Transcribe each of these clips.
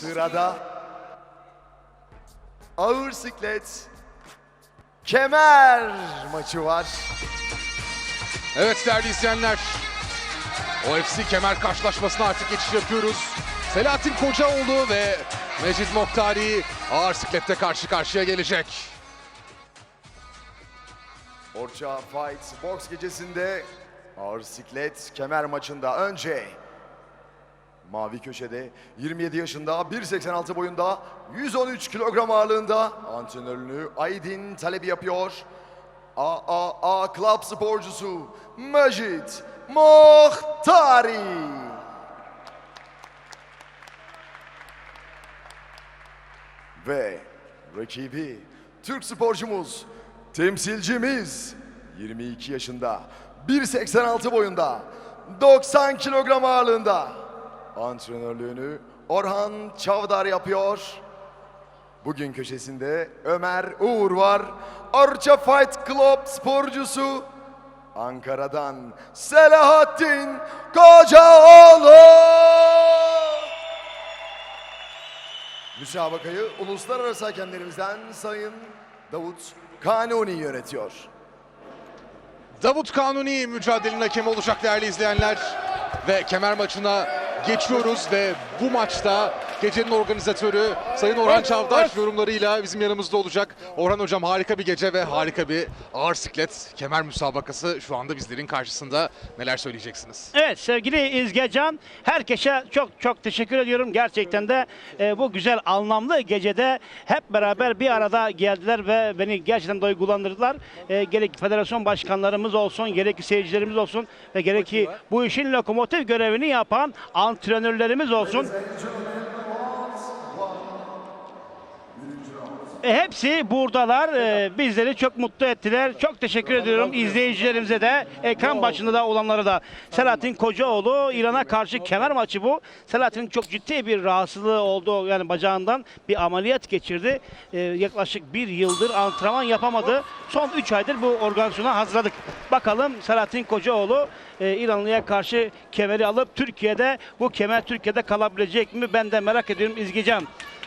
Sırada ağır siklet kemer maçı var. Evet değerli izleyenler. OFC kemer karşılaşmasına artık geçiş yapıyoruz. Selahattin Kocaoğlu ve Mecid Moktari ağır siklette karşı karşıya gelecek. Orça Fight Box gecesinde ağır siklet kemer maçında önce mavi köşede 27 yaşında 1.86 boyunda 113 kilogram ağırlığında antrenörünü Aydin talebi yapıyor. AAA Club sporcusu Mecid Mohtari. Ve rakibi Türk sporcumuz, temsilcimiz 22 yaşında, 1.86 boyunda, 90 kilogram ağırlığında. Antrenörlüğünü Orhan Çavdar yapıyor. Bugün köşesinde Ömer Uğur var. Orça Fight Club sporcusu Ankara'dan Selahattin Kocaoğlu. Müsabakayı uluslararası hakemlerimizden Sayın Davut Kanuni yönetiyor. Davut Kanuni mücadelenin hakemi olacak değerli izleyenler. Ve kemer maçına geçiyoruz ve bu maçta gecenin organizatörü Sayın Orhan Çavdar yorumlarıyla bizim yanımızda olacak. Orhan Hocam harika bir gece ve harika bir ağır siklet kemer müsabakası şu anda bizlerin karşısında. Neler söyleyeceksiniz? Evet sevgili İzgecan, herkese çok çok teşekkür ediyorum. Gerçekten de e, bu güzel anlamlı gecede hep beraber bir arada geldiler ve beni gerçekten duygulandırdılar. E, gerek federasyon başkanlarımız olsun, gerek seyircilerimiz olsun ve gerek ki bu işin lokomotif görevini yapan antrenörlerimiz olsun. E, hepsi buradalar. E, bizleri çok mutlu ettiler. Çok teşekkür ediyorum izleyicilerimize de, ekran başında da olanlara da. Selahattin Kocaoğlu İran'a karşı kemer maçı bu. Selahattin'in çok ciddi bir rahatsızlığı oldu. Yani bacağından bir ameliyat geçirdi. E, yaklaşık bir yıldır antrenman yapamadı. Son 3 aydır bu organizasyona hazırladık. Bakalım Selahattin Kocaoğlu e, İranlı'ya karşı kemeri alıp Türkiye'de bu kemer Türkiye'de kalabilecek mi? Ben de merak ediyorum, izleyeceğim.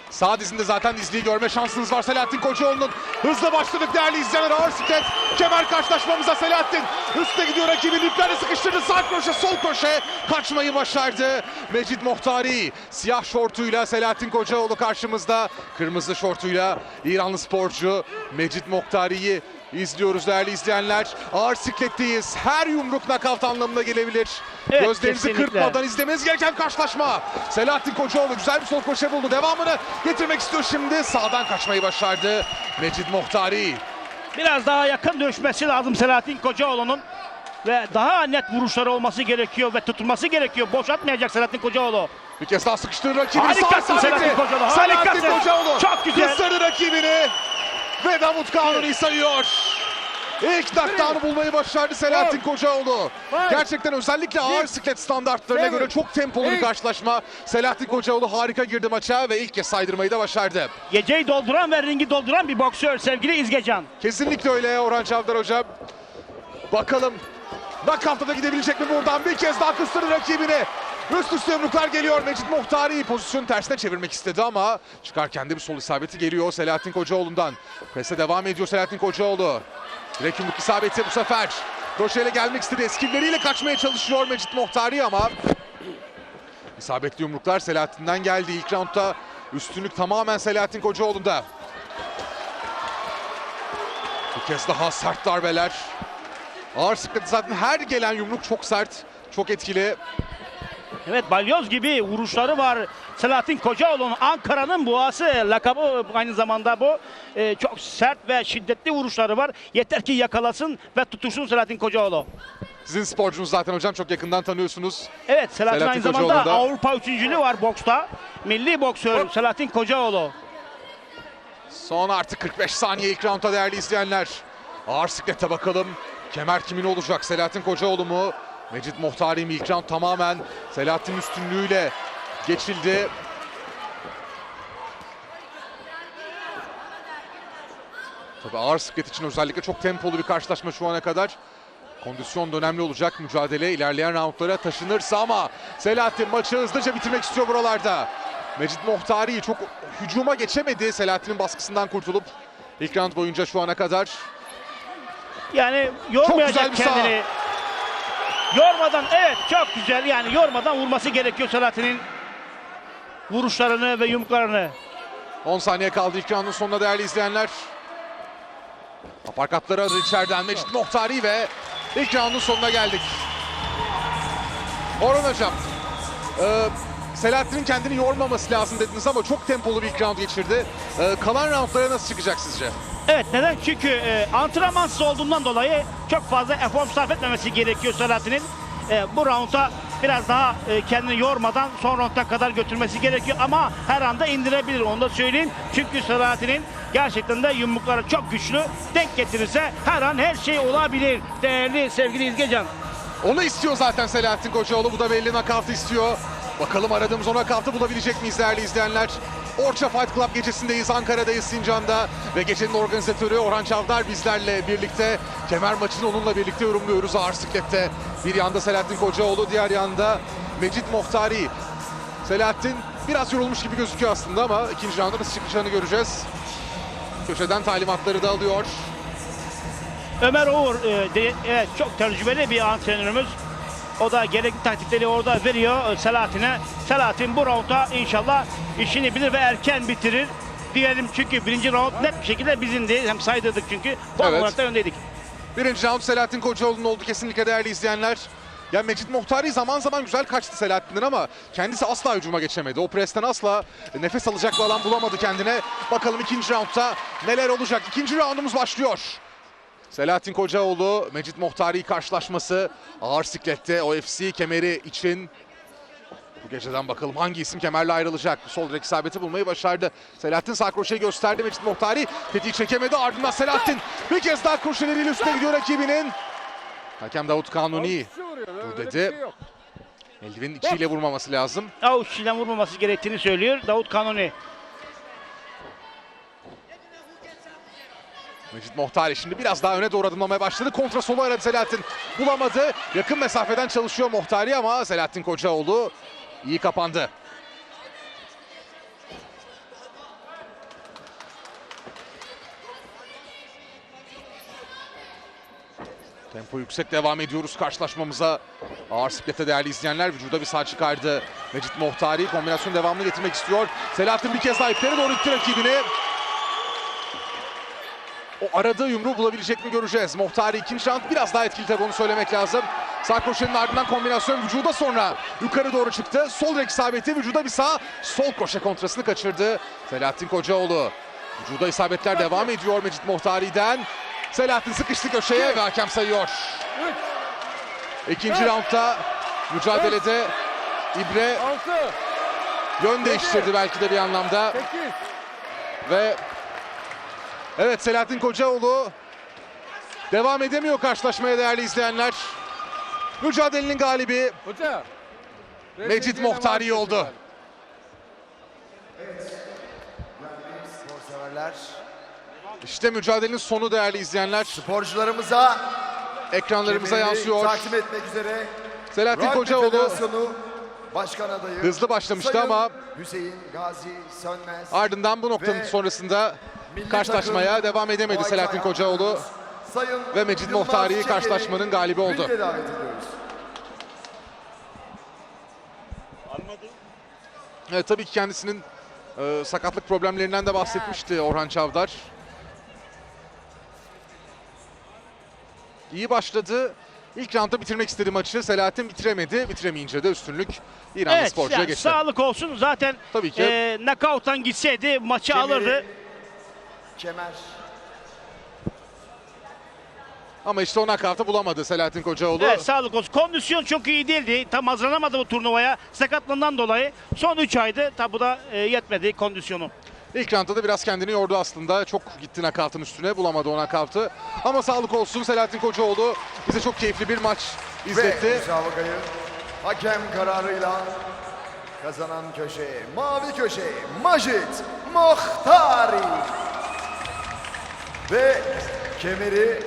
Sağ dizinde zaten dizliği görme şansınız var Selahattin Kocaoğlu'nun. Hızla başladık değerli izleyenler. Ağır siklet kemer karşılaşmamıza Selahattin. Üste gidiyor rakibini iplerle sıkıştırdı. Sağ kroşe sol kroşe kaçmayı başardı. Mecid Mohtari siyah şortuyla Selahattin Kocaoğlu karşımızda. Kırmızı şortuyla İranlı sporcu Mecid Mohtari'yi izliyoruz değerli izleyenler. Ağır sikletteyiz. Her yumruk nakavt anlamına gelebilir. Evet, Gözlerinizi kesinlikle. kırpmadan izlemeniz gereken karşılaşma. Selahattin Kocaoğlu güzel bir sol koşu buldu. Devamını getirmek istiyor şimdi. Sağdan kaçmayı başardı. Mecid Mohtari. Biraz daha yakın dövüşmesi lazım Selahattin Kocaoğlu'nun. Ve daha net vuruşları olması gerekiyor ve tutulması gerekiyor. Boşaltmayacak Selahattin Kocaoğlu. Bir kez daha sıkıştırdı rakibini. Harikasın Selahattin. Kocaoğlu, Selahattin harikasın. Kocaoğlu. Çok güzel. Kıstırdı rakibini. Ve Davut Kanuni sayıyor. İlk knockdown'u bulmayı başardı Selahattin Kocaoğlu. Gerçekten özellikle ağır siklet standartlarına göre çok tempolu bir karşılaşma. Selahattin Kocaoğlu harika girdi maça ve ilk kez saydırmayı da başardı. Geceyi dolduran ve ringi dolduran bir boksör sevgili İzgecan. Kesinlikle öyle Orhan Çavdar hocam. Bakalım Knockout'a da gidebilecek mi buradan? Bir kez daha kıstırdı rakibini. Üst üste yumruklar geliyor. Mecit Muhtari pozisyonu tersine çevirmek istedi ama çıkarken de bir sol isabeti geliyor Selahattin Kocaoğlu'ndan. Prese devam ediyor Selahattin Kocaoğlu. Direkt yumruk isabeti bu sefer. Kroşeyle gelmek istedi. Eskilleriyle kaçmaya çalışıyor Mecit Muhtari ama isabetli yumruklar Selahattin'den geldi. İlk roundda üstünlük tamamen Selahattin Kocaoğlu'nda. Bu kez daha sert darbeler. Ağır sıkıntı zaten her gelen yumruk çok sert, çok etkili. Evet balyoz gibi vuruşları var. Selahattin Kocaoğlu'nun Ankara'nın boğası lakabı aynı zamanda bu. Ee, çok sert ve şiddetli vuruşları var. Yeter ki yakalasın ve tutuşsun Selahattin Kocaoğlu. Sizin sporcunuz zaten hocam çok yakından tanıyorsunuz. Evet Selahattin, Selahattin aynı zamanda Kocaoğlu'nda- Avrupa üçüncülüğü var boksta. Milli boksör Selahattin Kocaoğlu. Son artık 45 saniye ilk roundda değerli izleyenler. Ağır siklete bakalım. Kemer kimin olacak? Selahattin Kocaoğlu mu? Mecit Muhtari mi? İlk round tamamen Selahattin üstünlüğüyle geçildi. Tabii ağır siklet için özellikle çok tempolu bir karşılaşma şu ana kadar. Kondisyon da önemli olacak. Mücadele ilerleyen roundlara taşınırsa ama Selahattin maçı hızlıca bitirmek istiyor buralarda. Mecit Mohtari çok hücuma geçemedi. Selahattin'in baskısından kurtulup ilk round boyunca şu ana kadar. Yani yormayacak bir sağ. Yormadan evet çok güzel yani yormadan vurması gerekiyor Selahattin'in vuruşlarını ve yumruklarını. 10 saniye kaldı ilk roundun sonuna değerli izleyenler. Aparkatları aradı içeriden Mecit Mohtari ve ilk roundun sonuna geldik. Orhan Hocam, e, Selahattin'in kendini yormaması lazım dediniz ama çok tempolu bir ilk round geçirdi. E, kalan roundlara nasıl çıkacak sizce? Evet neden? Çünkü e, antrenmansız olduğundan dolayı çok fazla efor sarf etmemesi gerekiyor Selahattin'in. E, bu rounda biraz daha e, kendini yormadan son rounda kadar götürmesi gerekiyor ama her anda indirebilir onu da söyleyeyim. Çünkü Selahattin'in gerçekten de yumrukları çok güçlü. Denk getirirse her an her şey olabilir. Değerli sevgili İzgecan. Onu istiyor zaten Selahattin Kocaoğlu. Bu da belli nakavtı istiyor. Bakalım aradığımız o nakavtı bulabilecek miyiz değerli izleyenler? Orça Fight Club gecesindeyiz. Ankara'dayız Sincan'da. Ve gecenin organizatörü Orhan Çavdar bizlerle birlikte. Kemer maçını onunla birlikte yorumluyoruz ağır siklette. Bir yanda Selahattin Kocaoğlu, diğer yanda Mecit Mohtari. Selahattin biraz yorulmuş gibi gözüküyor aslında ama ikinci rounda nasıl çıkacağını göreceğiz. Köşeden talimatları da alıyor. Ömer Uğur e, de- evet çok tecrübeli bir antrenörümüz. O da gerekli taktikleri orada veriyor Selahattin'e. Selahattin bu rounda inşallah işini bilir ve erken bitirir. Diyelim çünkü birinci round net bir şekilde bizimdi. Hem saydırdık çünkü. Puan Evet. olarak da öndeydik. Birinci round Selahattin Kocaoğlu'nun oldu kesinlikle değerli izleyenler. Ya Mecit Muhtari zaman zaman güzel kaçtı Selahattin'den ama kendisi asla hücuma geçemedi. O presten asla nefes alacak bir alan bulamadı kendine. Bakalım ikinci roundda neler olacak. İkinci roundumuz başlıyor. Selahattin Kocaoğlu, Mecit Muhtari karşılaşması ağır siklette OFC kemeri için bu geceden bakalım hangi isim kemerle ayrılacak. Sol direk isabeti bulmayı başardı. Selahattin sağ kroşeyi gösterdi. Mecit Muhtari tetiği çekemedi. Ardından Selahattin bir kez daha kroşeleriyle üstüne gidiyor rakibinin. Hakem Davut Kanuni dur dedi. Eldivenin içiyle vurmaması lazım. Avuç içinden vurmaması gerektiğini söylüyor Davut Kanuni. Mecit Muhtari şimdi biraz daha öne doğru adımlamaya başladı. Kontra solu aradı Selahattin. Bulamadı. Yakın mesafeden çalışıyor Muhtari ama Selahattin Kocaoğlu iyi kapandı. Tempo yüksek devam ediyoruz karşılaşmamıza. Ağır siklete değerli izleyenler vücuda bir sağ çıkardı. Mecit Muhtari kombinasyon devamını getirmek istiyor. Selahattin bir kez daha iplere doğru itti rakibini. O aradığı yumruğu bulabilecek mi göreceğiz. Muhtari ikinci round biraz daha etkili tabii onu söylemek lazım. Sağ kroşenin ardından kombinasyon vücuda sonra yukarı doğru çıktı. Sol direk isabeti vücuda bir sağ. Sol kroşe kontrasını kaçırdı. Selahattin Kocaoğlu. Vücuda isabetler devam ediyor Mecit Muhtari'den. Selahattin sıkıştı köşeye ve hakem sayıyor. İkinci roundda mücadelede İbre yön değiştirdi belki de bir anlamda. Ve evet Selahattin Kocaoğlu devam edemiyor karşılaşmaya değerli izleyenler. Mücadelenin galibi Hoca. Mecit Muhtari oldu. Spor severler. İşte mücadelenin sonu değerli izleyenler. Sporcularımıza Ekranlarımıza yansıyor. takdim etmek üzere Selahattin Kocaoğlu Başkan adayı Hızlı başlamıştı Sayın ama Hüseyin Gazi Sönmez ardından bu noktanın Ve sonrasında milli karşılaşmaya takım devam edemedi Selahattin Kocaoğlu. Sayın ve Mecit Yılmaz Muhtari karşılaşmanın galibi oldu. Evet, tabii ki kendisinin e, sakatlık problemlerinden de bahsetmişti Orhan Çavdar. İyi başladı. İlk roundda bitirmek istedi maçı. Selahattin bitiremedi. Bitiremeyince de üstünlük İranlı Evet sporcuya yani geçti. sağlık olsun. Zaten Tabii ki. e, knockout'tan gitseydi maçı Kemeri- alırdı. Kemer. Ama işte o nakavta bulamadı Selahattin Kocaoğlu. Evet sağlık olsun. Kondisyon çok iyi değildi. Tam hazırlanamadı bu turnuvaya. Sakatlığından dolayı. Son 3 aydı. Tabi bu da e, yetmedi kondisyonu. İlk roundda da biraz kendini yordu aslında. Çok gitti nakavtın üstüne. Bulamadı o nakavtı. Ama sağlık olsun Selahattin Kocaoğlu bize çok keyifli bir maç izletti. Ve müsabakayı hakem kararıyla kazanan köşe, mavi köşe Majit Muhtari. Ve kemeri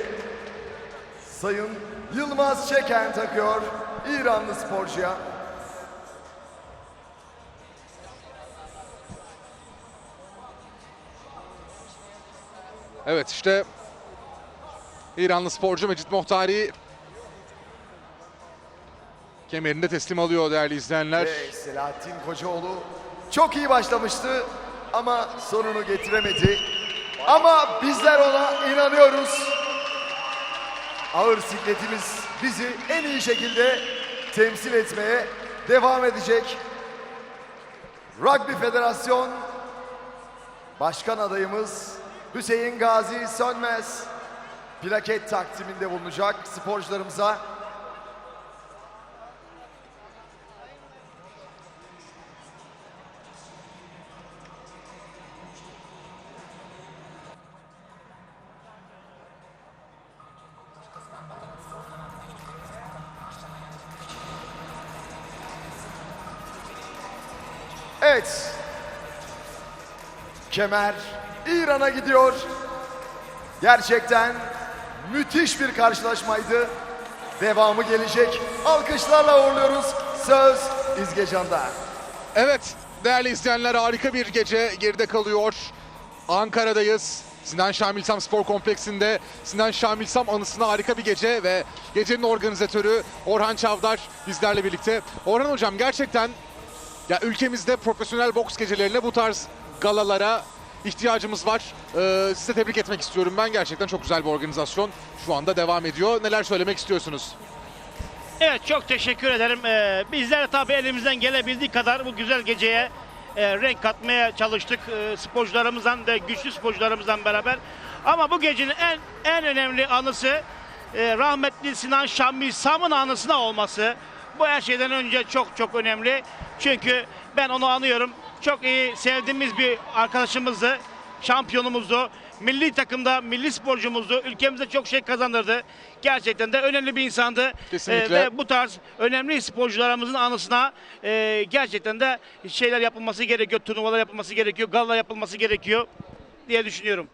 Sayın Yılmaz Çeken takıyor İranlı sporcuya. Evet işte İranlı sporcu Mecit Muhtari kemerinde teslim alıyor değerli izleyenler. Ve Selahattin Kocaoğlu çok iyi başlamıştı ama sonunu getiremedi. Ama bizler ona inanıyoruz. Ağır sikletimiz bizi en iyi şekilde temsil etmeye devam edecek. Rugby Federasyon Başkan adayımız Hüseyin Gazi Sönmez plaket takdiminde bulunacak sporcularımıza. Evet. Kemer İran'a gidiyor. Gerçekten müthiş bir karşılaşmaydı. Devamı gelecek. Alkışlarla uğurluyoruz. Söz İzgecan'da. Evet değerli izleyenler harika bir gece geride kalıyor. Ankara'dayız. Sinan Şamilsam Spor Kompleksinde Sinan Şamilsam anısına harika bir gece ve gecenin organizatörü Orhan Çavdar bizlerle birlikte. Orhan Hocam gerçekten ya ülkemizde profesyonel boks gecelerine bu tarz galalara ihtiyacımız var. Ee, size tebrik etmek istiyorum ben. Gerçekten çok güzel bir organizasyon. Şu anda devam ediyor. Neler söylemek istiyorsunuz? Evet çok teşekkür ederim. Ee, bizler tabii elimizden gelebildiği kadar bu güzel geceye e, renk katmaya çalıştık. E, sporcularımızdan da güçlü sporcularımızdan beraber. Ama bu gecenin en en önemli anısı e, rahmetli Sinan Şamil Sam'ın anısına olması. Bu her şeyden önce çok çok önemli. Çünkü ben onu anıyorum. Çok iyi sevdiğimiz bir arkadaşımızdı. Şampiyonumuzdu. Milli takımda milli sporcumuzdu. Ülkemize çok şey kazandırdı. Gerçekten de önemli bir insandı. Kesinlikle. Ee, ve bu tarz önemli sporcularımızın anısına e, gerçekten de şeyler yapılması gerekiyor. Turnuvalar yapılması gerekiyor. Gala yapılması gerekiyor diye düşünüyorum.